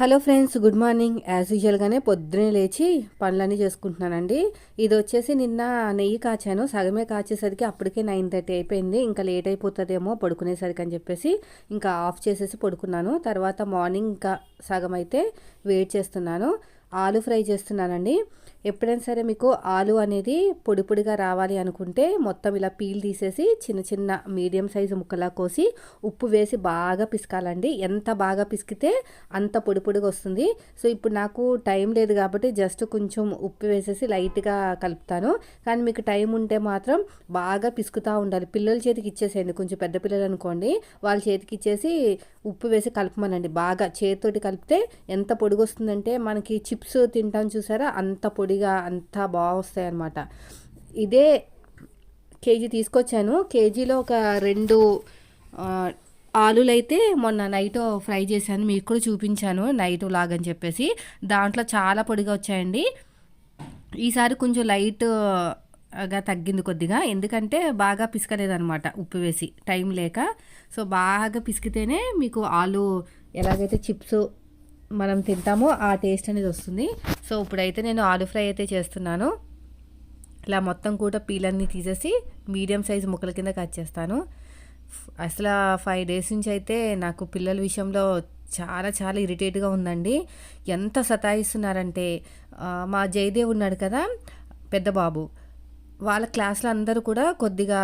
Hello friends good morning. As యూజువల్గానే పొద్దునే లేచి పనులన్నీ చేసుకుంటున్నానండి. ఇది వచ్చేసి నిన్న నెయ్యి కాచాను. సగమే కాచేసరికి అప్పటికే నైన్ థర్టీ అయిపోయింది. ఇంకా లేట్ అయిపోతుందేమో పడుకునేసరికి అని చెప్పేసి ఇంకా ఆఫ్ చేసేసి పడుకున్నాను. తర్వాత మార్నింగ్ ఇంకా సగం అయితే వెయిట్ చేస్తున్నాను. ఆలు ఫ్రై చేస్తున్నానండి. ఎప్పుడైనా సరే మీకు ఆలు అనేది పొడి పొడిగా రావాలి అనుకుంటే మొత్తం ఇలా పీల్ తీసేసి చిన్న చిన్న మీడియం సైజు ముక్కలా కోసి ఉప్పు వేసి బాగా పిసకాలండి. ఎంత బాగా పిసికితే అంత పొడి పొడిగా వస్తుంది. సో ఇప్పుడు నాకు టైం లేదు కాబట్టి జస్ట్ కొంచెం ఉప్పు వేసేసి లైట్గా కలుపుతాను. కానీ మీకు టైం ఉంటే మాత్రం బాగా పిసుకుతూ ఉండాలి. పిల్లల చేతికి ఇచ్చేసేయండి. కొంచెం పెద్ద పిల్లలు అనుకోండి వాళ్ళ చేతికి ఇచ్చేసి ఉప్పు వేసి కలపమనండి. బాగా చేతితోటి కలిపితే ఎంత పొడిగొస్తుందంటే మనకి చిప్స్ తింటాం చూసారా అంత పొడి పొడిగా అంతా బాగా వస్తాయి అన్నమాట ఇదే కేజీ తీసుకొచ్చాను. కేజీలో ఒక రెండు ఆలులు అయితే మొన్న నైట్ ఫ్రై చేశాను. మీకు కూడా చూపించాను నైట్ లాగని చెప్పేసి. దాంట్లో చాలా పొడిగా వచ్చాయండి. ఈసారి కొంచెం లైట్గా తగ్గింది కొద్దిగా. ఎందుకంటే బాగా పిసకలేదనమాట ఉప్పు వేసి. టైం లేక. సో బాగా పిసికితేనే మీకు ఆలు ఎలాగైతే చిప్స్ మనం తింటామో ఆ టేస్ట్ అనేది వస్తుంది. సో ఇప్పుడైతే నేను ఆలు ఫ్రై అయితే చేస్తున్నాను. ఇలా మొత్తం కూడా పీలన్నీ తీసేసి మీడియం సైజ్ ముక్కల కింద కట్ చేస్తాను. అసలు ఫైవ్ డేస్ నుంచి అయితే నాకు పిల్లల విషయంలో చాలా చాలా ఇరిటేట్గా ఉందండి. ఎంత సతాయిస్తున్నారంటే మా జయదేవ్ ఉన్నాడు కదా పెద్ద బాబు. వాళ్ళ క్లాస్లో అందరూ కూడా కొద్దిగా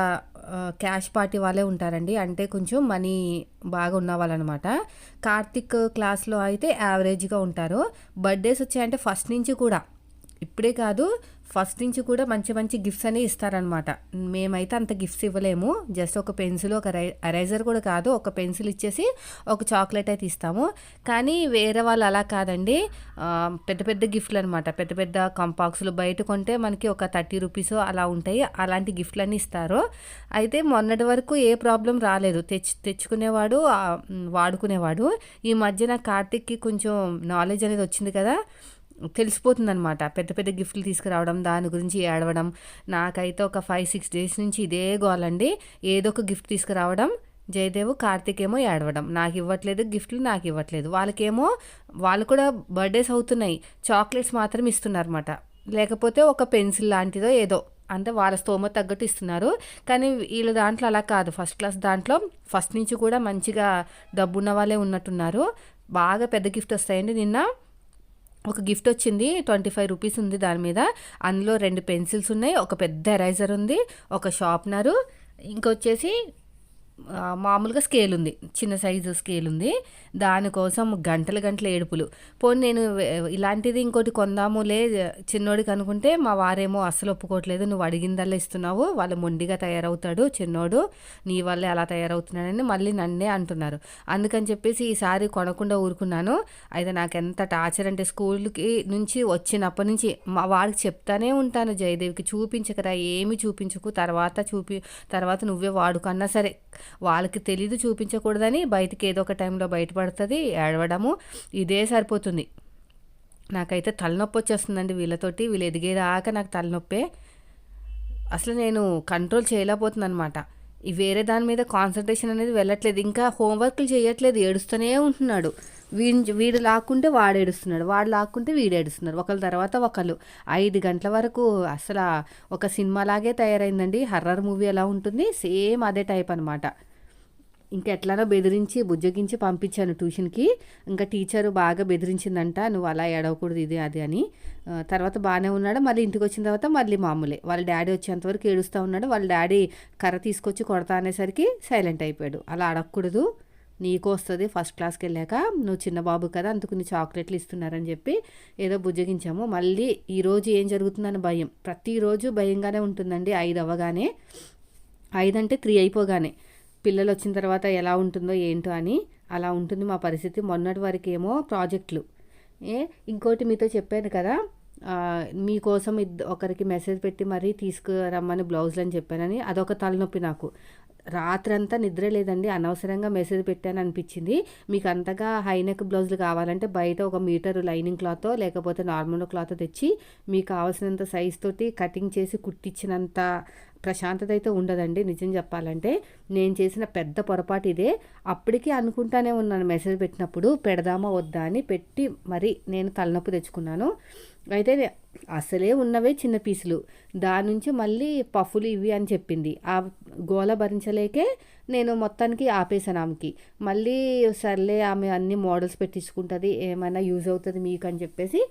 క్యాష్ పార్టీ వాళ్ళే ఉంటారండి. అంటే కొంచెం మనీ బాగా ఉన్న వాళ్ళనమాట. కార్తిక్ క్లాస్లో అయితే యావరేజ్గా ఉంటారు. బర్త్డేస్ వచ్చాయంటే ఫస్ట్ నుంచి కూడా ఇప్పుడే కాదు ఫస్ట్ నుంచి కూడా మంచి మంచి గిఫ్ట్స్ అనే ఇస్తారనమాట మేమైతే అంత గిఫ్ట్స్ ఇవ్వలేము. జస్ట్ ఒక పెన్సిల్ ఒక ఎరైజర్ కూడా కాదు ఒక పెన్సిల్ ఇచ్చేసి ఒక చాక్లెట్ అయితే ఇస్తాము. కానీ వేరే వాళ్ళు అలా కాదండి. పెద్ద పెద్ద గిఫ్ట్లు అనమాట పెద్ద పెద్ద కంపాక్స్లు బయట కొంటే మనకి ఒక థర్టీ రూపీస్ అలా ఉంటాయి. అలాంటి గిఫ్ట్లన్నీ ఇస్తారు. అయితే మొన్నటి వరకు ఏ ప్రాబ్లం రాలేదు. తెచ్చు తెచ్చుకునేవాడు వాడుకునేవాడు. ఈ మధ్యన కార్తిక్కి కొంచెం నాలెడ్జ్ అనేది వచ్చింది కదా. తెలిసిపోతుందనమాట పెద్ద పెద్ద గిఫ్ట్లు తీసుకురావడం దాని గురించి ఏడవడం. నాకైతే ఒక ఫైవ్ సిక్స్ డేస్ నుంచి ఇదే గోలండి ఏదో ఒక గిఫ్ట్ తీసుకురావడం జయదేవ్ కార్తిక్ ఏమో ఏడవడం. నాకు ఇవ్వట్లేదు గిఫ్ట్లు నాకు ఇవ్వట్లేదు. వాళ్ళకేమో వాళ్ళు కూడా బర్త్డేస్ అవుతున్నాయి. చాక్లెట్స్ మాత్రం ఇస్తున్నారన్నమాట. లేకపోతే ఒక పెన్సిల్ లాంటిదో ఏదో. అంటే వాళ్ళ స్తోమ తగ్గట్టు ఇస్తున్నారు. కానీ వీళ్ళ దాంట్లో అలా కాదు. ఫస్ట్ క్లాస్ దాంట్లో ఫస్ట్ నుంచి కూడా మంచిగా డబ్బున్న వాళ్ళే ఉన్నట్టున్నారు. బాగా పెద్ద గిఫ్ట్ వస్తాయండి నిన్న. ఒక గిఫ్ట్ వచ్చింది ట్వంటీ ఫైవ్ రూపీస్ ఉంది దాని మీద. అందులో రెండు పెన్సిల్స్ ఉన్నాయి ఒక పెద్ద ఎరైజర్ ఉంది ఒక షార్ప్నరు. ఇంకొచ్చేసి మామూలుగా స్కేల్ ఉంది. చిన్న సైజు స్కేల్ ఉంది. దానికోసం గంటలు గంటల ఏడుపులు. పోనీ నేను ఇలాంటిది ఇంకోటి కొందాములే చిన్నోడికి అనుకుంటే మా వారేమో అస్సలు ఒప్పుకోవట్లేదు. నువ్వు అడిగిందల్లా ఇస్తున్నావు. వాళ్ళు మొండిగా తయారవుతాడు చిన్నోడు. నీ వల్లే అలా తయారవుతున్నాడని మళ్ళీ నన్నే అంటున్నారు. అందుకని చెప్పేసి ఈసారి కొనకుండా ఊరుకున్నాను. అయితే నాకు ఎంత టార్చర్ అంటే స్కూల్కి నుంచి వచ్చినప్పటి నుంచి మా వాడికి చెప్తానే ఉంటాను జయదేవికి. చూపించకరా ఏమి చూపించకు. తర్వాత చూపి తర్వాత నువ్వే వాడుకన్నా సరే. వాళ్ళకి తెలీదు చూపించకూడదని బయటికి ఏదో ఒక టైంలో బయటపడుతుంది ఏడవడము ఇదే సరిపోతుంది. నాకైతే తలనొప్పి వచ్చేస్తుందండి వీళ్ళతోటి వీళ్ళు ఎదిగేదాకా నాకు తలనొప్పే. అసలు నేను కంట్రోల్ చేయలేకపోతున్నాను అనమాట ఈ వేరే దాని మీద కాన్సన్ట్రేషన్ అనేది వెళ్ళట్లేదు. ఇంకా హోంవర్క్లు చేయట్లేదు ఏడుస్తూనే ఉంటున్నాడు. వీడి వీడు లాక్కుంటే వాడు ఏడుస్తున్నాడు వాడు లాక్కుంటే వీడు ఏడుస్తున్నాడు. ఒకళ్ళ తర్వాత ఒకళ్ళు. ఐదు గంటల వరకు అసలు ఒక సినిమా లాగే తయారైందండి. హర్రర్ మూవీ ఎలా ఉంటుంది? సేమ్ అదే టైప్ అనమాట ఇంకా ఎట్లానో బెదిరించి బుజ్జగించి పంపించాను ట్యూషన్కి. ఇంకా టీచరు బాగా బెదిరించిందంట నువ్వు అలా ఏడవకూడదు ఇది అది అని. తర్వాత బాగానే ఉన్నాడు. మళ్ళీ ఇంటికి వచ్చిన తర్వాత మళ్ళీ మామూలే. వాళ్ళ డాడీ వచ్చేంతవరకు ఏడుస్తూ ఉన్నాడు. వాళ్ళ డాడీ కర్ర తీసుకొచ్చి కొడతా అనేసరికి సైలెంట్ అయిపోయాడు. అలా అడగకూడదు నీకు వస్తుంది ఫస్ట్ క్లాస్కి వెళ్ళాక నువ్వు చిన్న బాబు కదా అందుకు నీ చాక్లెట్లు ఇస్తున్నారని చెప్పి ఏదో బుజ్జగించాము. మళ్ళీ ఈరోజు ఏం జరుగుతుందని భయం. ప్రతిరోజు భయంగానే ఉంటుందండి. ఐదు అవ్వగానే. ఐదు అంటే త్రీ అయిపోగానే. పిల్లలు వచ్చిన తర్వాత ఎలా ఉంటుందో ఏంటో అని అలా ఉంటుంది మా పరిస్థితి. మొన్నటి వరకు ఏమో ప్రాజెక్టులు. ఏ ఇంకోటి మీతో చెప్పాను కదా మీకోసం ఇద్ద ఒకరికి మెసేజ్ పెట్టి మరీ తీసుకురమ్మని బ్లౌజులు అని చెప్పానని. అదొక తలనొప్పి నాకు. రాత్రంతా నిద్ర లేదండి. అనవసరంగా మెసేజ్ పెట్టాను అనిపించింది. మీకు అంతగా హైనెక్ బ్లౌజులు కావాలంటే బయట ఒక మీటర్ లైనింగ్ క్లాత్ లేకపోతే నార్మల్ క్లాత్ తెచ్చి మీకు కావాల్సినంత సైజ్ తోటి కటింగ్ చేసి కుట్టించినంత ప్రశాంతత అయితే ఉండదండి. నిజం చెప్పాలంటే నేను చేసిన పెద్ద పొరపాటు ఇదే. అప్పటికి అనుకుంటానే ఉన్నాను మెసేజ్ పెట్టినప్పుడు పెడదామా వద్దా అని పెట్టి మరి నేను తలనొప్పి తెచ్చుకున్నాను. అయితే అసలే ఉన్నవే చిన్న పీసులు. దాని నుంచి మళ్ళీ పఫులు ఇవి అని చెప్పింది. ఆ గోల భరించలేకే నేను మొత్తానికి ఆపేసాను ఆమెకి. మళ్ళీ సర్లే ఆమె అన్ని మోడల్స్ పెట్టించుకుంటుంది ఏమైనా యూజ్ అవుతుంది మీకు అని చెప్పేసి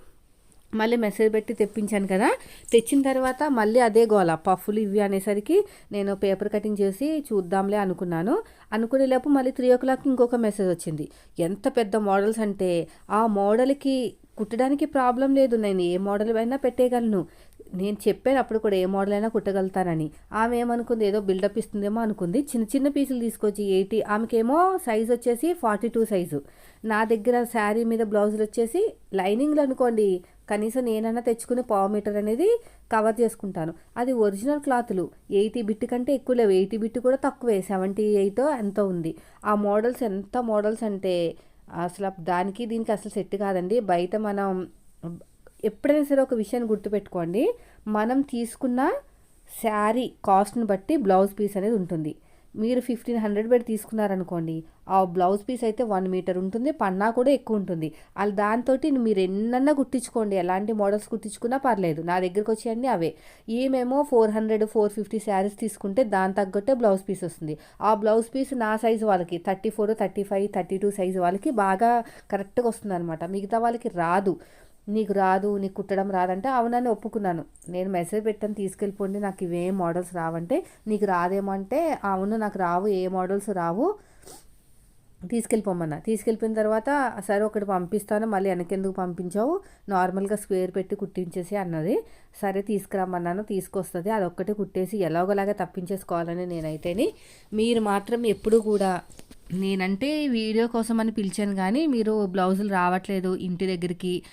మళ్ళీ మెసేజ్ పెట్టి తెప్పించాను కదా. తెచ్చిన తర్వాత మళ్ళీ అదే గోల పఫ్ఫులు ఇవి అనేసరికి నేను పేపర్ కటింగ్ చేసి చూద్దాంలే అనుకున్నాను. అనుకునే లోపు మళ్ళీ త్రీ ఓ క్లాక్ ఇంకొక మెసేజ్ వచ్చింది. ఎంత పెద్ద మోడల్స్ అంటే ఆ మోడల్కి కుట్టడానికి ప్రాబ్లం లేదు. నేను ఏ మోడల్ అయినా పెట్టేయగలను. నేను చెప్పాను అప్పుడు కూడా ఏ మోడల్ అయినా కుట్టగలుగుతానని. ఆమె ఏమనుకుంది? ఏదో బిల్డప్ ఇస్తుందేమో అనుకుంది. చిన్న చిన్న పీసులు తీసుకొచ్చి ఎయిటీ ఆమెకేమో సైజ్ వచ్చేసి ఫార్టీ టూ సైజు. నా దగ్గర శారీ మీద బ్లౌజులు వచ్చేసి లైనింగ్లు అనుకోండి. కనీసం నేనన్నా తెచ్చుకునే పావు మీటర్ అనేది కవర్ చేసుకుంటాను. అది ఒరిజినల్ క్లాతులు. ఎయిటీ బిట్ కంటే ఎక్కువ లేవు. ఎయిటీ బిట్ కూడా తక్కువే. సెవెంటీ ఎయిట్ ఎంతో ఉంది. ఆ మోడల్స్ ఎంత మోడల్స్ అంటే అసలు దానికి దీనికి అసలు సెట్ కాదండి. బయట మనం ఎప్పుడైనా సరే ఒక విషయాన్ని గుర్తుపెట్టుకోండి. మనం తీసుకున్న శారీ కాస్ట్ని బట్టి బ్లౌజ్ పీస్ అనేది ఉంటుంది. మీరు ఫిఫ్టీన్ హండ్రెడ్ పెట్టి తీసుకున్నారనుకోండి ఆ బ్లౌజ్ పీస్ అయితే వన్ మీటర్ ఉంటుంది పన్నా కూడా ఎక్కువ ఉంటుంది. అలా దాంతో మీరు ఎన్నన్నా కుట్టించుకోండి ఎలాంటి మోడల్స్ కుట్టించుకున్నా పర్లేదు. నా దగ్గరకు వచ్చేయండి అవే. ఏమేమో four hundred four fifty saris తీసుకుంటే దాని తగ్గట్టే బ్లౌజ్ పీస్ వస్తుంది. ఆ బ్లౌజ్ పీస్ నా సైజు వాళ్ళకి thirty four thirty five thirty two size వాళ్ళకి బాగా కరెక్ట్గా వస్తుంది అనమాట మిగతా వాళ్ళకి రాదు. నీకు రాదు నీకు కుట్టడం రాదంటే అవునని ఒప్పుకున్నాను. నేను మెసేజ్ పెట్టాను తీసుకెళ్ళిపోండి నాకు ఇవేం మోడల్స్ రావంటే నీకు రాదేమంటే అవును నాకు రావు ఏ మోడల్స్ రావు తీసుకెళ్ళిపోమన్నా. తీసుకెళ్ళిపోయిన తర్వాత సరే ఒకటి పంపిస్తాను మళ్ళీ వెనకెందుకు పంపించావు? నార్మల్గా స్క్వేర్ పెట్టి కుట్టించేసి అన్నది. సరే తీసుకురమ్మన్నాను తీసుకొస్తుంది అది కుట్టేసి ఎలాగోలాగా తప్పించేసుకోవాలని నేనైతేని మీరు మాత్రం ఎప్పుడు కూడా నేనంటే వీడియో కోసం అని పిలిచాను కానీ మీరు బ్లౌజులు రావట్లేదు ఇంటి దగ్గరికి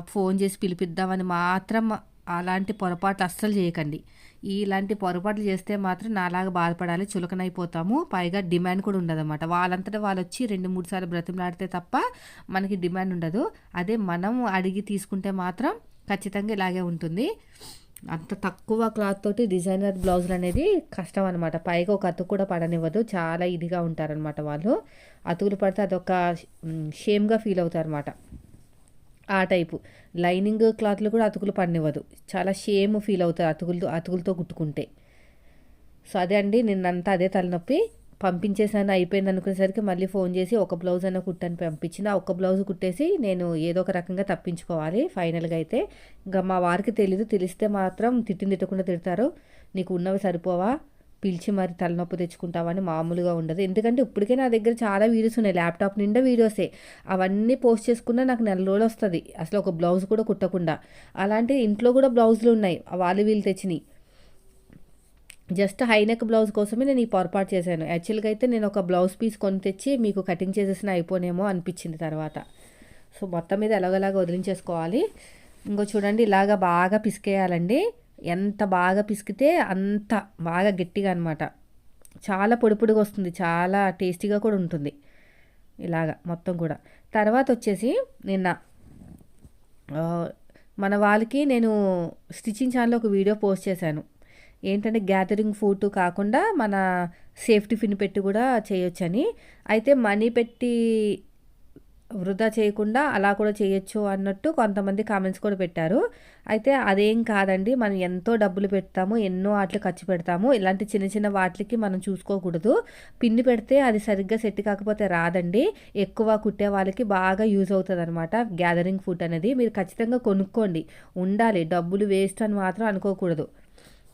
ఫోన్ చేసి పిలిపిద్దామని మాత్రం అలాంటి పొరపాట్లు అస్సలు చేయకండి. ఇలాంటి పొరపాట్లు చేస్తే మాత్రం నాలాగా బాధపడాలి చులకనైపోతాము. పైగా డిమాండ్ కూడా ఉండదన్నమాట. వాళ్ళంతటా వాళ్ళు వచ్చి రెండు మూడు సార్లు బ్రతిమలాడితే తప్ప మనకి డిమాండ్ ఉండదు. అదే మనం అడిగి తీసుకుంటే మాత్రం ఖచ్చితంగా ఇలాగే ఉంటుంది. అంత తక్కువ క్లాత్ తోటి డిజైనర్ బ్లౌజులు అనేది కష్టం అనమాట పైగా ఒక అతుకు కూడా పడనివ్వదు. చాలా ఇదిగా ఉంటారనమాట వాళ్ళు. అతుకులు పడితే అదొక షేమ్గా ఫీల్ అవుతారు అనమాట ఆ టైపు. లైనింగ్ క్లాత్లు కూడా అతుకులు పడనివ్వదు. చాలా షేమ్ ఫీల్ అవుతారు అతుకులతో అతుకులతో కుట్టుకుంటే. సో అదే అండి. నిన్నంతా అదే తలనొప్పి. పంపించేసాను అయిపోయింది అనుకునేసరికి మళ్ళీ ఫోన్ చేసి ఒక బ్లౌజ్ అన్న కుట్టని పంపించిన. ఒక బ్లౌజ్ కుట్టేసి నేను ఏదో ఒక రకంగా తప్పించుకోవాలి ఫైనల్గా అయితే. ఇంకా మా వారికి తెలీదు తెలిస్తే మాత్రం తిట్టిన తిట్టకుండా తిడతారు. నీకు ఉన్నవి సరిపోవా? పిలిచి మరి తలనొప్పి తెచ్చుకుంటావని మామూలుగా ఉండదు. ఎందుకంటే ఇప్పటికే నా దగ్గర చాలా వీడియోస్ ఉన్నాయి ల్యాప్టాప్ నిండా వీడియోసే. అవన్నీ పోస్ట్ చేసుకున్నా నాకు నెల రోజులు వస్తుంది. అసలు ఒక బ్లౌజ్ కూడా కుట్టకుండా. అలాంటి ఇంట్లో కూడా బ్లౌజులు ఉన్నాయి వాళ్ళు వీళ్ళు తెచ్చినాయి జస్ట్ హైనెక్ బ్లౌజ్ కోసమే నేను ఈ పొరపాటు చేశాను. యాక్చువల్గా అయితే నేను ఒక బ్లౌజ్ పీస్ కొని తెచ్చి మీకు కటింగ్ చేసేసిన అయిపోనేమో అనిపించింది తర్వాత. సో మొత్తం మీద ఎలాగోలాగా వదిలించేసుకోవాలి. ఇంకో చూడండి ఇలాగ బాగా పిసికేయాలండి. ఎంత బాగా పిసికితే అంత బాగా గట్టిగా అనమాట చాలా పొడి పొడిగా వస్తుంది. చాలా టేస్టీగా కూడా ఉంటుంది. ఇలాగా మొత్తం కూడా. తర్వాత వచ్చేసి నిన్న మన వాళ్ళకి నేను స్టిచ్చింగ్ ఛానల్లో ఒక వీడియో పోస్ట్ చేశాను. ఏంటంటే గ్యాదరింగ్ ఫుడ్ కాకుండా మన సేఫ్టీ ఫిన్ పెట్టి కూడా చేయొచ్చని. అయితే మనీ పెట్టి వృధా చేయకుండా అలా కూడా చేయొచ్చు అన్నట్టు కొంతమంది కామెంట్స్ కూడా పెట్టారు. అయితే అదేం కాదండి మనం ఎంతో డబ్బులు పెడతాము ఎన్నో వాటికి ఖర్చు పెడతాము ఇలాంటి చిన్న చిన్న వాటికి మనం చూసుకోకూడదు. పిన్ని పెడితే అది సరిగ్గా సెట్ కాకపోతే రాదండి. ఎక్కువ కుట్టే వాళ్ళకి బాగా యూజ్ అవుతుంది అనమాట గ్యాదరింగ్ ఫుడ్ అనేది. మీరు ఖచ్చితంగా కొనుక్కోండి. ఉండాలి. డబ్బులు వేస్ట్ అని మాత్రం అనుకోకూడదు.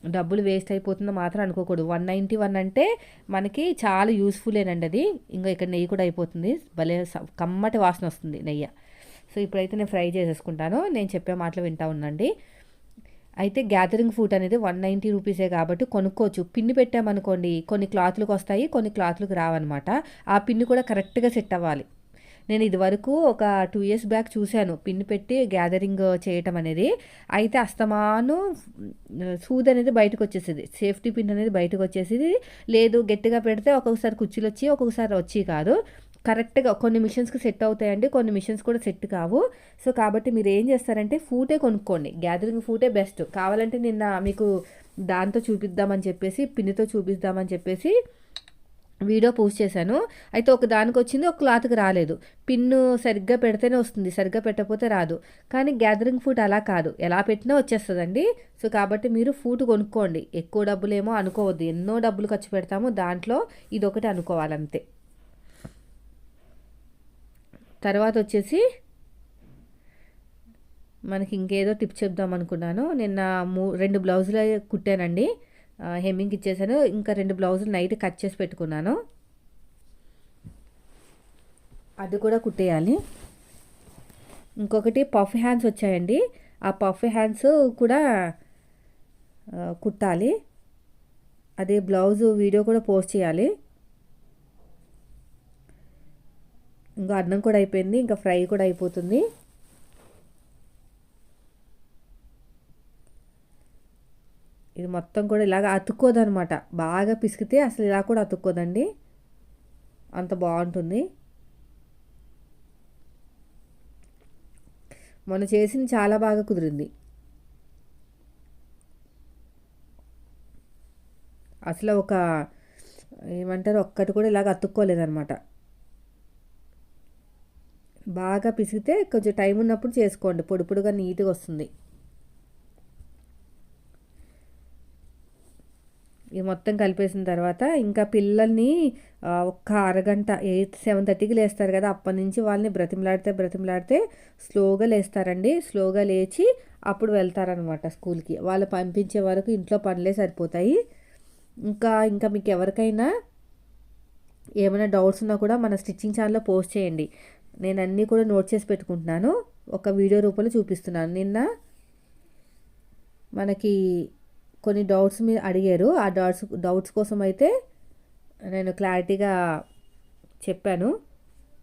డబ్బులు వేస్ట్ అయిపోతుందో మాత్రం అనుకోకూడదు. వన్ నైంటీ వన్ అంటే మనకి చాలా యూస్ఫుల్లేనండి అది. ఇంకా ఇక్కడ నెయ్యి కూడా అయిపోతుంది. భలే కమ్మటి వాసన వస్తుంది నెయ్యి. సో ఇప్పుడైతే నేను ఫ్రై చేసేసుకుంటాను. నేను చెప్పే మాటలు వింటా ఉండండి అయితే గ్యాదరింగ్ ఫుడ్ అనేది వన్ నైంటీ రూపీసే కాబట్టి కొనుక్కోవచ్చు. పిన్ని పెట్టామనుకోండి కొన్ని క్లాత్లకు వస్తాయి కొన్ని క్లాత్లకు రావన్నమాట. ఆ పిన్ని కూడా కరెక్ట్గా సెట్ అవ్వాలి. నేను ఇదివరకు ఒక టూ ఇయర్స్ బ్యాక్ చూశాను. పిన్ పెట్టి గ్యాదరింగ్ చేయటం అనేది. అయితే అస్తమాను సూద్ అనేది బయటకు వచ్చేసేది. సేఫ్టీ పిన్ అనేది బయటకు వచ్చేసేది. లేదు గట్టిగా పెడితే ఒక్కొక్కసారి కుర్చీలు వచ్చి ఒక్కొక్కసారి వచ్చి కాదు. కరెక్ట్గా కొన్ని మిషన్స్కి సెట్ అవుతాయండి కొన్ని మిషన్స్ కూడా సెట్ కావు. సో కాబట్టి మీరు ఏం చేస్తారంటే ఫూటే కొనుక్కోండి. గ్యాదరింగ్ ఫూటే బెస్ట్ కావాలంటే నిన్న మీకు దాంతో చూపిద్దామని చెప్పేసి పిన్నితో చూపిద్దామని చెప్పేసి వీడియో పోస్ట్ చేశాను. అయితే ఒక దానికి వచ్చింది ఒక క్లాత్కి రాలేదు. పిన్ను సరిగ్గా పెడితేనే వస్తుంది సరిగ్గా పెట్టకపోతే రాదు. కానీ గ్యాదరింగ్ ఫుడ్ అలా కాదు. ఎలా పెట్టినా వచ్చేస్తుందండి. సో కాబట్టి మీరు ఫుడ్ కొనుక్కోండి. ఎక్కువ డబ్బులేమో అనుకోవద్దు. ఎన్నో డబ్బులు ఖర్చు పెడతాము దాంట్లో ఇదొకటి అనుకోవాలంతే. తర్వాత వచ్చేసి మనకి ఇంకేదో టిప్ చెప్దాం అనుకున్నాను. నిన్న మూ రెండు బ్లౌజులు కుట్టానండి. హెమ్మింగ్ ఇచ్చేసాను. ఇంకా రెండు బ్లౌజులు నైట్ కట్ చేసి పెట్టుకున్నాను. అది కూడా కుట్టేయాలి. ఇంకొకటి పఫ్ హ్యాండ్స్ వచ్చాయండి. ఆ పఫ్ హ్యాండ్స్ కూడా కుట్టాలి. అదే బ్లౌజ్ వీడియో కూడా పోస్ట్ చేయాలి. ఇంకా అన్నం కూడా అయిపోయింది. ఇంకా ఫ్రై కూడా అయిపోతుంది. ఇది మొత్తం కూడా ఇలాగ అతుక్కోదనమాట. బాగా పిసికితే అసలు ఇలా కూడా అతుక్కోదండి. అంత బాగుంటుంది. మొన్న చేసింది చాలా బాగా కుదిరింది. అసలు ఒక ఏమంటారు ఒక్కటి కూడా ఇలాగ అతుక్కోలేదనమాట. బాగా పిసిగితే కొంచెం టైం ఉన్నప్పుడు చేసుకోండి. పొడి పొడిగా నీట్గా వస్తుంది. ఇది మొత్తం కలిపేసిన తర్వాత ఇంకా పిల్లల్ని ఒక్క అరగంట ఎయిత్ సెవెన్ థర్టీకి లేస్తారు కదా అప్పటి నుంచి వాళ్ళని బ్రతిమలాడితే బ్రతిమలాడితే స్లోగా లేస్తారండి. స్లోగా లేచి అప్పుడు వెళ్తారనమాట స్కూల్కి. వాళ్ళు పంపించే వరకు ఇంట్లో పనులే సరిపోతాయి. ఇంకా ఇంకా మీకు ఎవరికైనా ఏమైనా డౌట్స్ ఉన్నా కూడా మన స్టిచ్చింగ్ ఛానల్లో పోస్ట్ చేయండి. నేను అన్నీ కూడా నోట్ చేసి పెట్టుకుంటున్నాను. ఒక వీడియో రూపంలో చూపిస్తున్నాను. నిన్న మనకి కొన్ని డౌట్స్ మీరు అడిగారు. ఆ డౌట్స్ డౌట్స్ కోసం అయితే నేను క్లారిటీగా చెప్పాను.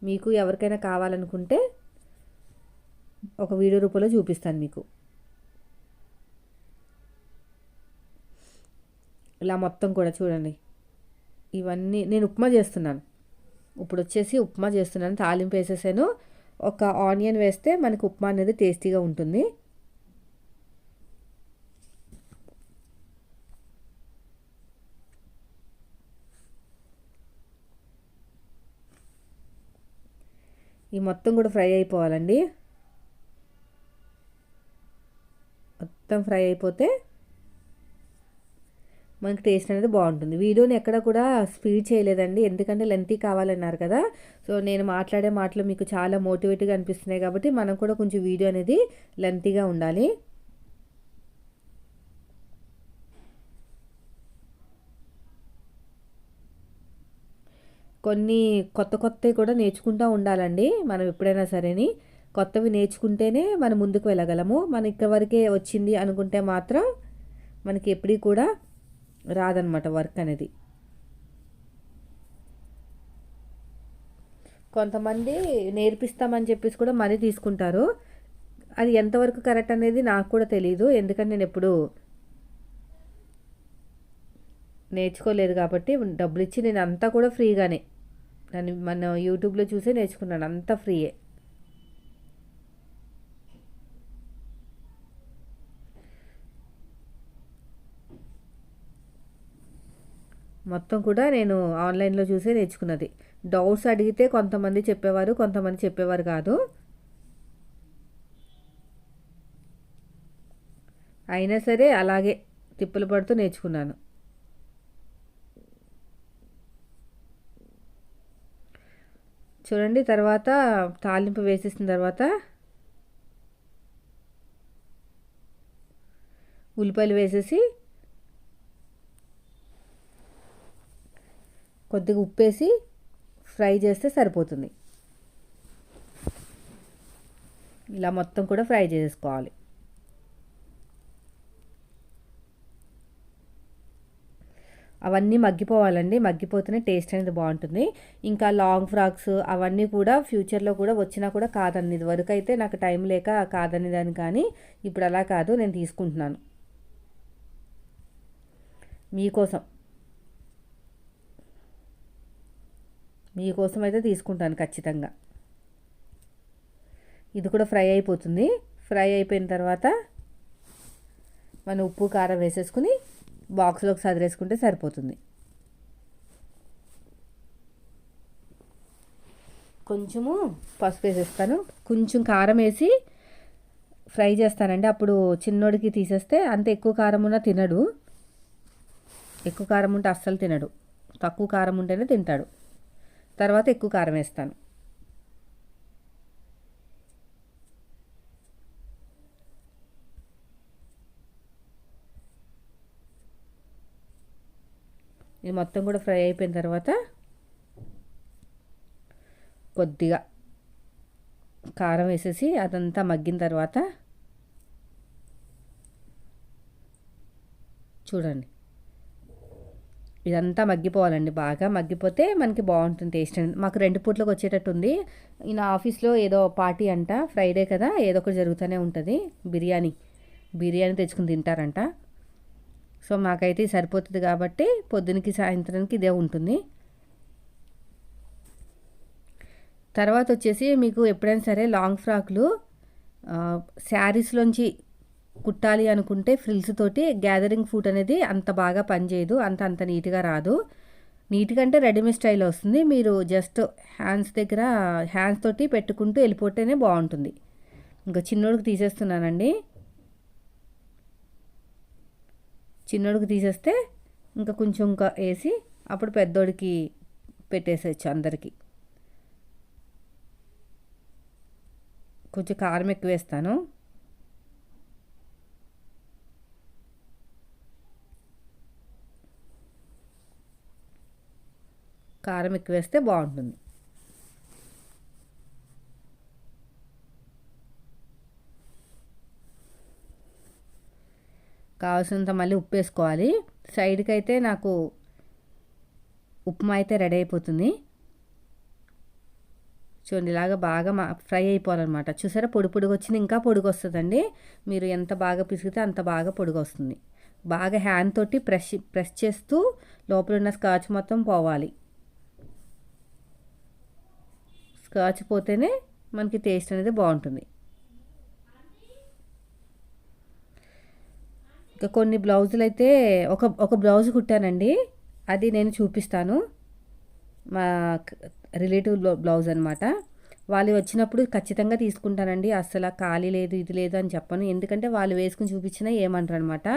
మీకు ఎవరికైనా కావాలనుకుంటే ఒక వీడియో రూపంలో చూపిస్తాను మీకు. ఇలా మొత్తం కూడా చూడండి. ఇవన్నీ నేను ఉప్మా చేస్తున్నాను. ఇప్పుడు వచ్చేసి ఉప్మా చేస్తున్నాను. తాలింపు వేసేసాను. ఒక ఆనియన్ వేస్తే మనకు ఉప్మా అనేది టేస్టీగా ఉంటుంది. ఈ మొత్తం కూడా ఫ్రై అయిపోవాలండి. మొత్తం ఫ్రై అయిపోతే మనకి టేస్ట్ అనేది బాగుంటుంది. వీడియోని ఎక్కడ కూడా స్పీడ్ చేయలేదండి. ఎందుకంటే లెంతీ కావాలన్నారు కదా. సో నేను మాట్లాడే మాటలు మీకు చాలా మోటివేట్గా అనిపిస్తున్నాయి కాబట్టి మనం కూడా కొంచెం వీడియో అనేది లెంతీగా ఉండాలి. కొన్ని కొత్త కొత్తవి కూడా నేర్చుకుంటూ ఉండాలండి మనం ఎప్పుడైనా సరేని. కొత్తవి నేర్చుకుంటేనే మనం ముందుకు వెళ్ళగలము. మన ఇక్కడ వరకే వచ్చింది అనుకుంటే మాత్రం మనకి ఎప్పటికీ కూడా రాదనమాట వర్క్ అనేది. కొంతమంది నేర్పిస్తామని చెప్పేసి కూడా మనీ తీసుకుంటారు. అది ఎంతవరకు కరెక్ట్ అనేది నాకు కూడా తెలియదు ఎందుకంటే నేను ఎప్పుడు నేర్చుకోలేదు కాబట్టి డబ్బులు ఇచ్చి నేను అంతా కూడా ఫ్రీగానే దాన్ని మన యూట్యూబ్లో చూసే నేర్చుకున్నాను అంత ఫ్రీయే. మొత్తం కూడా నేను ఆన్లైన్లో చూసే నేర్చుకున్నది. డౌట్స్ అడిగితే కొంతమంది చెప్పేవారు కొంతమంది చెప్పేవారు కాదు. అయినా సరే అలాగే తిప్పలు పడుతూ నేర్చుకున్నాను. చూడండి తర్వాత తాలింపు వేసేసిన తర్వాత ఉల్లిపాయలు వేసేసి కొద్దిగా ఉప్పేసి ఫ్రై చేస్తే సరిపోతుంది. ఇలా మొత్తం కూడా ఫ్రై చేసుకోవాలి. అవన్నీ మగ్గిపోవాలండి. మగ్గిపోతేనే టేస్ట్ అనేది బాగుంటుంది. ఇంకా లాంగ్ ఫ్రాక్స్ అవన్నీ కూడా ఫ్యూచర్లో కూడా వచ్చినా కూడా కాదని ఇది వరకు అయితే నాకు టైం లేక కాదని దాన్ని కానీ ఇప్పుడు అలా కాదు. నేను తీసుకుంటున్నాను. మీకోసం. మీకోసం అయితే తీసుకుంటాను ఖచ్చితంగా. ఇది కూడా ఫ్రై అయిపోతుంది. ఫ్రై అయిపోయిన తర్వాత మనం ఉప్పు కారం వేసేసుకుని బాక్స్లోకి సదిరేసుకుంటే సరిపోతుంది. కొంచెము పసుపు వేసేస్తాను. కొంచెం కారం వేసి ఫ్రై చేస్తానండి. అప్పుడు చిన్నోడికి తీసేస్తే అంత ఎక్కువ కారం ఉన్నా తినడు. ఎక్కువ కారం ఉంటే అస్సలు తినడు. తక్కువ కారం ఉంటేనే తింటాడు. తర్వాత ఎక్కువ కారం వేస్తాను. ఇది మొత్తం కూడా ఫ్రై అయిపోయిన తర్వాత కొద్దిగా కారం వేసేసి అదంతా మగ్గిన తర్వాత చూడండి. ఇదంతా మగ్గిపోవాలండి బాగా. మగ్గిపోతే మనకి బాగుంటుంది టేస్ట్ అనేది. మాకు రెండు పూట్లకు వచ్చేటట్టు ఉంది. ఈయన ఆఫీస్లో ఏదో పార్టీ అంట ఫ్రైడే కదా ఏదో ఒకటి జరుగుతూనే ఉంటుంది. బిర్యానీ. బిర్యానీ తెచ్చుకుని తింటారంట. సో మాకైతే సరిపోతుంది కాబట్టి పొద్దునకి సాయంత్రానికి ఇదే ఉంటుంది. తర్వాత వచ్చేసి మీకు ఎప్పుడైనా సరే లాంగ్ ఫ్రాక్లు శారీస్లోంచి కుట్టాలి అనుకుంటే ఫ్రిల్స్ తోటి గ్యాదరింగ్ ఫుట్ అనేది అంత బాగా పనిచేయదు అంత అంత నీట్గా రాదు. నీట్గా అంటే రెడీమేడ్ స్టైల్ వస్తుంది. మీరు జస్ట్ హ్యాండ్స్ దగ్గర హ్యాండ్స్ తోటి పెట్టుకుంటూ వెళ్ళిపోతేనే బాగుంటుంది. ఇంకా చిన్నోడికి తీసేస్తున్నానండి. చిన్నోడికి తీసేస్తే ఇంకా కొంచెం ఇంకా వేసి అప్పుడు పెద్దోడికి పెట్టేసేయచ్చు అందరికీ. కొంచెం కారం ఎక్కువ వేస్తాను. కారం ఎక్కువ వేస్తే బాగుంటుంది. కావాల్సినంత మళ్ళీ ఉప్పు వేసుకోవాలి సైడ్కి అయితే నాకు ఉప్మా అయితే రెడీ అయిపోతుంది. చూడండి ఇలాగా బాగా ఫ్రై అయిపోవాలన్నమాట. చూసారా పొడి పొడిగా వచ్చింది. ఇంకా పొడిగా వస్తుందండి మీరు ఎంత బాగా పిసిగితే అంత బాగా పొడిగా వస్తుంది బాగా హ్యాండ్ తోటి ప్రెస్ ప్రెస్ చేస్తూ లోపల ఉన్న స్కాచ్ మొత్తం పోవాలి. స్కాచ్ పోతేనే మనకి టేస్ట్ అనేది బాగుంటుంది. ఇంకా కొన్ని బ్లౌజులు అయితే ఒక ఒక బ్లౌజ్ కుట్టానండి. అది నేను చూపిస్తాను. మా రిలేటివ్ బ్లౌజ్ అనమాట వాళ్ళు వచ్చినప్పుడు ఖచ్చితంగా తీసుకుంటానండి. అస్సలు ఖాళీ లేదు ఇది లేదు అని చెప్పను. ఎందుకంటే వాళ్ళు వేసుకుని చూపించినా ఏమంటారు అనమాట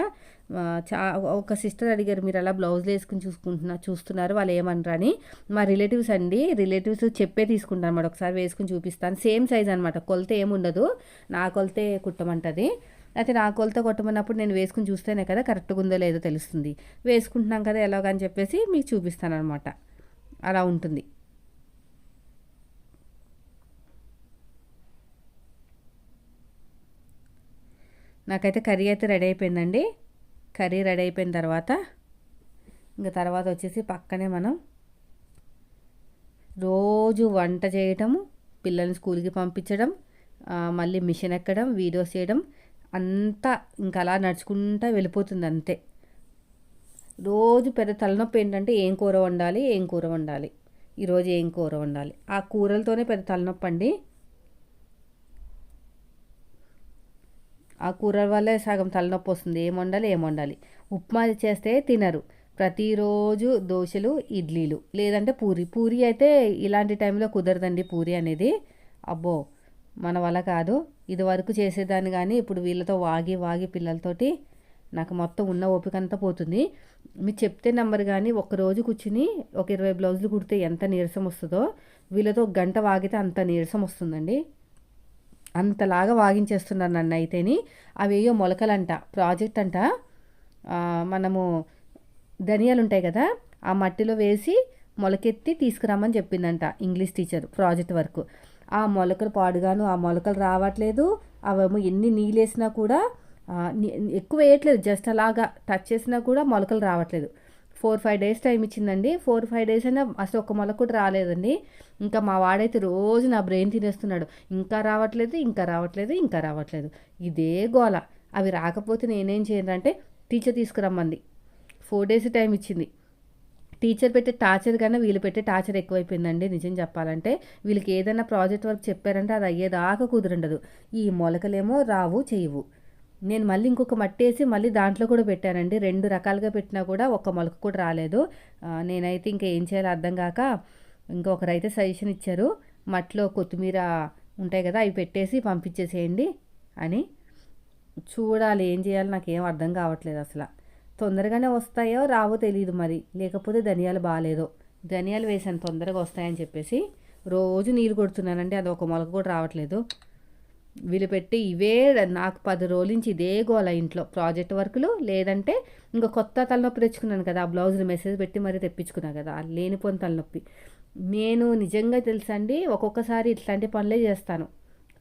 చా ఒక సిస్టర్ అడిగారు మీరు అలా బ్లౌజ్లు వేసుకుని చూసుకుంటున్నా చూస్తున్నారు వాళ్ళు ఏమంటారు? అని. మా రిలేటివ్స్ అండి రిలేటివ్స్ చెప్పే తీసుకుంటాను అనమాట ఒకసారి వేసుకుని చూపిస్తాను. సేమ్ సైజ్ అనమాట కొలత ఏముండదు. నా కొలతే కుట్టమంటుంది. అయితే నా కొలత కొట్టమన్నప్పుడు నేను వేసుకుని చూస్తేనే కదా కరెక్ట్గా ఉందో లేదో తెలుస్తుంది. వేసుకుంటున్నాం కదా ఎలాగని చెప్పేసి మీకు చూపిస్తాను అనమాట అలా ఉంటుంది. నాకైతే కర్రీ అయితే రెడీ అయిపోయిందండి. కర్రీ రెడీ అయిపోయిన తర్వాత ఇంకా తర్వాత వచ్చేసి పక్కనే మనం రోజు వంట చేయటము పిల్లల్ని స్కూల్కి పంపించడం మళ్ళీ మిషన్ ఎక్కడం వీడియోస్ చేయడం అంతా ఇంకా అలా నడుచుకుంటా వెళ్ళిపోతుంది అంతే. రోజు పెద్ద తలనొప్పి ఏంటంటే ఏం కూర వండాలి ఏం కూర వండాలి ఈరోజు ఏం కూర వండాలి. ఆ కూరలతోనే పెద్ద తలనొప్పి అండి. ఆ కూరల వల్లే సగం తలనొప్పి వస్తుంది. ఏం వండాలి ఏం వండాలి. ఉప్మా చేస్తే తినరు. ప్రతిరోజు దోశలు ఇడ్లీలు లేదంటే పూరి. పూరి అయితే ఇలాంటి టైంలో కుదరదండి పూరి అనేది. అబ్బో! మన వల్ల కాదు. ఇది వరకు చేసేదాన్ని కానీ ఇప్పుడు వీళ్ళతో వాగి వాగి పిల్లలతోటి నాకు మొత్తం ఉన్న ఓపిక అంతా పోతుంది. మీరు చెప్తే నెంబర్ కానీ రోజు కూర్చుని ఒక ఇరవై బ్లౌజులు కుడితే ఎంత నీరసం వస్తుందో వీళ్ళతో ఒక గంట వాగితే అంత నీరసం వస్తుందండి. అంతలాగా వాగించేస్తున్నారు నన్ను అయితేని. అవేయో మొలకలంట ప్రాజెక్ట్ అంట. మనము ధనియాలు ఉంటాయి కదా ఆ మట్టిలో వేసి మొలకెత్తి తీసుకురామని చెప్పిందంట ఇంగ్లీష్ టీచర్ ప్రాజెక్ట్ వర్క్. ఆ మొలకలు పాడుగాను ఆ మొలకలు రావట్లేదు. అవేమో ఎన్ని నీళ్ళేసినా కూడా ఎక్కువ వేయట్లేదు. జస్ట్ అలాగా టచ్ చేసినా కూడా మొలకలు రావట్లేదు. ఫోర్ ఫైవ్ డేస్ టైం ఇచ్చిందండి. ఫోర్ ఫైవ్ డేస్ అయినా అసలు ఒక మొలక కూడా రాలేదండి. ఇంకా మా వాడైతే రోజు నా బ్రెయిన్ తినేస్తున్నాడు. ఇంకా రావట్లేదు ఇంకా రావట్లేదు ఇంకా రావట్లేదు. ఇదే గోల. అవి రాకపోతే నేనేం చేయను అంటే టీచర్ తీసుకురమ్మంది. ఫోర్ డేస్ టైం ఇచ్చింది. టీచర్ పెట్టే టార్చర్ కన్నా వీళ్ళు పెట్టే టార్చర్ ఎక్కువైపోయిందండి. నిజం చెప్పాలంటే వీళ్ళకి ఏదైనా ప్రాజెక్ట్ వర్క్ చెప్పారంటే అది అయ్యేదాకా కుదరండదు. ఈ మొలకలేమో రావు చేయవు. నేను మళ్ళీ ఇంకొక మట్టి వేసి మళ్ళీ దాంట్లో కూడా పెట్టానండి. రెండు రకాలుగా పెట్టినా కూడా ఒక మొలక కూడా రాలేదు. నేనైతే ఇంకా ఏం చేయాలో అర్థం కాక ఇంకొకరు అయితే సజెషన్ ఇచ్చారు. మట్టిలో కొత్తిమీర ఉంటాయి కదా అవి పెట్టేసి పంపించేసేయండి అని. చూడాలి ఏం చేయాలో నాకు ఏం అర్థం కావట్లేదు అసలు. తొందరగానే వస్తాయో రావో తెలియదు మరి. లేకపోతే ధనియాలు బాగాలేదో. ధనియాలు వేసాను తొందరగా వస్తాయని చెప్పేసి. రోజు నీళ్ళు కొడుతున్నానండి అది ఒక మొలక కూడా రావట్లేదు. వీళ్ళు పెట్టి ఇవే నాకు పది రోజుల నుంచి ఇదే గోల ఇంట్లో. ప్రాజెక్ట్ వర్కులు లేదంటే ఇంకా కొత్త తలనొప్పి తెచ్చుకున్నాను కదా ఆ బ్లౌజులు మెసేజ్ పెట్టి మరీ తెప్పించుకున్నా కదా లేనిపోని తలనొప్పి. నేను నిజంగా తెలుసండి ఒక్కొక్కసారి ఇట్లాంటి పనులే చేస్తాను.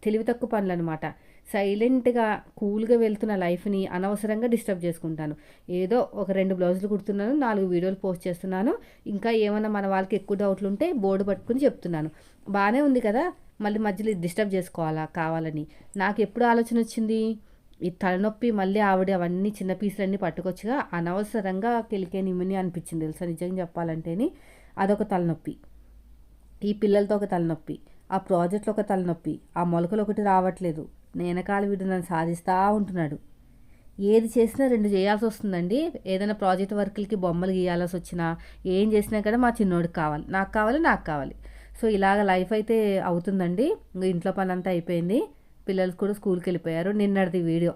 తెలివి తక్కువ పనులు అనమాట సైలెంట్గా కూల్గా వెళ్తున్న లైఫ్ని అనవసరంగా డిస్టర్బ్ చేసుకుంటాను. ఏదో ఒక రెండు బ్లౌజులు కుడుతున్నాను నాలుగు వీడియోలు పోస్ట్ చేస్తున్నాను ఇంకా ఏమైనా మన వాళ్ళకి ఎక్కువ డౌట్లు ఉంటే బోర్డు పట్టుకుని చెప్తున్నాను. బాగానే ఉంది కదా మళ్ళీ మధ్యలో డిస్టర్బ్ చేసుకోవాలా కావాలని. నాకు ఎప్పుడు ఆలోచన వచ్చింది? ఈ తలనొప్పి మళ్ళీ ఆవిడ అవన్నీ చిన్న పీసులన్నీ పట్టుకొచ్చిగా అనవసరంగా కెలికే ఇమ్మని అనిపించింది తెలుసా? నిజంగా చెప్పాలంటేని అదొక తలనొప్పి. ఈ పిల్లలతో ఒక తలనొప్పి ఆ ప్రాజెక్ట్లో ఒక తలనొప్పి ఆ మొలకలు ఒకటి రావట్లేదు. నేనకాల వీడు నన్ను సాధిస్తూ ఉంటున్నాడు. ఏది చేసినా రెండు చేయాల్సి వస్తుందండి. ఏదైనా ప్రాజెక్ట్ వర్క్లకి బొమ్మలు గీయాల్సి వచ్చినా ఏం చేసినా కూడా మా చిన్నోడికి కావాలి. నాకు కావాలి నాకు కావాలి. సో ఇలాగ లైఫ్ అయితే అవుతుందండి. ఇంకా ఇంట్లో పని అంతా అయిపోయింది. పిల్లలు కూడా స్కూల్కి వెళ్ళిపోయారు నిన్నటిది వీడియో.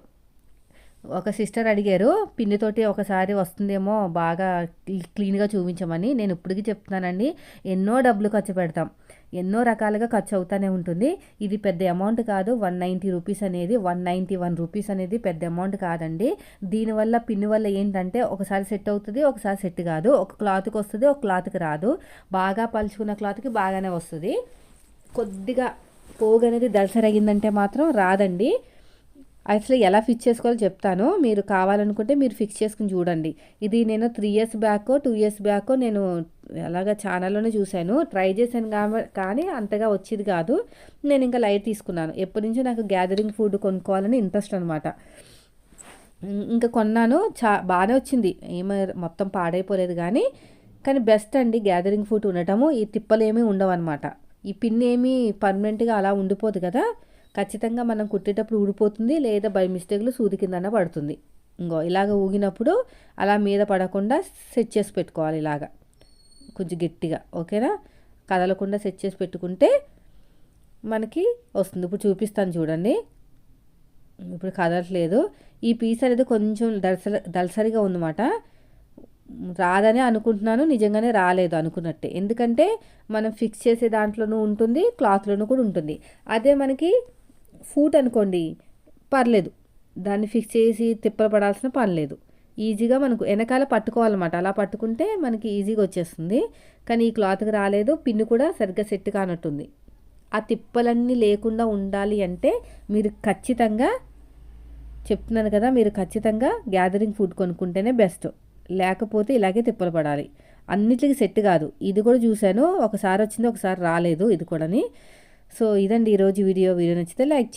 ఒక సిస్టర్ అడిగారు పిన్నితోటి ఒకసారి వస్తుందేమో బాగా క్లీన్గా చూపించమని. నేను ఇప్పటికీ చెప్తున్నానండి. ఎన్నో డబ్బులు ఖర్చు పెడతాం. ఎన్నో రకాలుగా ఖర్చు అవుతూనే ఉంటుంది. ఇది పెద్ద అమౌంట్ కాదు. వన్ నైంటీ రూపీస్ అనేది వన్ నైంటీ వన్ రూపీస్ అనేది పెద్ద అమౌంట్ కాదండి. దీనివల్ల పిన్ వల్ల ఏంటంటే ఒకసారి సెట్ అవుతుంది ఒకసారి సెట్ కాదు. ఒక క్లాత్కి వస్తుంది ఒక క్లాత్కి రాదు. బాగా పలుచుకున్న క్లాత్కి బాగానే వస్తుంది. కొద్దిగా పోగు అనేది దళసరగిందంటే మాత్రం రాదండి. అసలు ఎలా ఫిక్స్ చేసుకోవాలో చెప్తాను. మీరు కావాలనుకుంటే మీరు ఫిక్స్ చేసుకుని చూడండి. ఇది నేను three years back two years back నేను అలాగా ఛానల్లోనే చూశాను. ట్రై చేశాను కానీ అంతగా వచ్చేది కాదు. నేను ఇంకా లైట్ తీసుకున్నాను. ఎప్పటి నుంచో నాకు గ్యాదరింగ్ ఫుడ్ కొనుక్కోవాలని ఇంట్రెస్ట్ అనమాట ఇంకా కొన్నాను. చా బాగానే వచ్చింది. ఏమో మొత్తం పాడైపోలేదు కానీ కానీ బెస్ట్ అండి గ్యాదరింగ్ ఫుడ్ ఉండటము. ఈ తిప్పలు ఏమీ ఉండవు అనమాట ఈ పిన్ ఏమీ పర్మనెంట్గా అలా ఉండిపోదు కదా. ఖచ్చితంగా మనం కుట్టేటప్పుడు ఊడిపోతుంది లేదా బై మిస్టేక్లో సూది కిందన పడుతుంది. ఇంకో ఇలాగ ఊగినప్పుడు అలా మీద పడకుండా సెట్ చేసి పెట్టుకోవాలి ఇలాగా. కొంచెం గట్టిగా ఓకేనా? కదలకుండా సెట్ చేసి పెట్టుకుంటే మనకి వస్తుంది. ఇప్పుడు చూపిస్తాను చూడండి. ఇప్పుడు కదలట్లేదు. ఈ పీస్ అనేది కొంచెం దళసరి దళసరిగా ఉందన్నమాట. రాదనే అనుకుంటున్నాను. నిజంగానే రాలేదు అనుకున్నట్టే. ఎందుకంటే మనం ఫిక్స్ చేసే దాంట్లోనూ ఉంటుంది క్లాత్లోనూ కూడా ఉంటుంది. అదే మనకి ఫూట్ అనుకోండి పర్లేదు. దాన్ని ఫిక్స్ చేసి తిప్పలు పడాల్సిన పని లేదు. ఈజీగా మనకు వెనకాల పట్టుకోవాలన్నమాట. అలా పట్టుకుంటే మనకి ఈజీగా వచ్చేస్తుంది. కానీ ఈ క్లాత్కి రాలేదు పిన్ను కూడా సరిగ్గా సెట్ కానట్టుంది. ఆ తిప్పలన్నీ లేకుండా ఉండాలి అంటే మీరు ఖచ్చితంగా చెప్తున్నాను కదా మీరు ఖచ్చితంగా గ్యాదరింగ్ ఫుడ్ కొనుక్కుంటేనే బెస్ట్ లేకపోతే ఇలాగే తిప్పలు పడాలి. అన్నిటికీ సెట్ కాదు. ఇది కూడా చూశాను. ఒకసారి వచ్చింది ఒకసారి రాలేదు ఇది కూడాని. సో ఇదండి ఈరోజు వీడియో. వీడియో నచ్చితే లైక్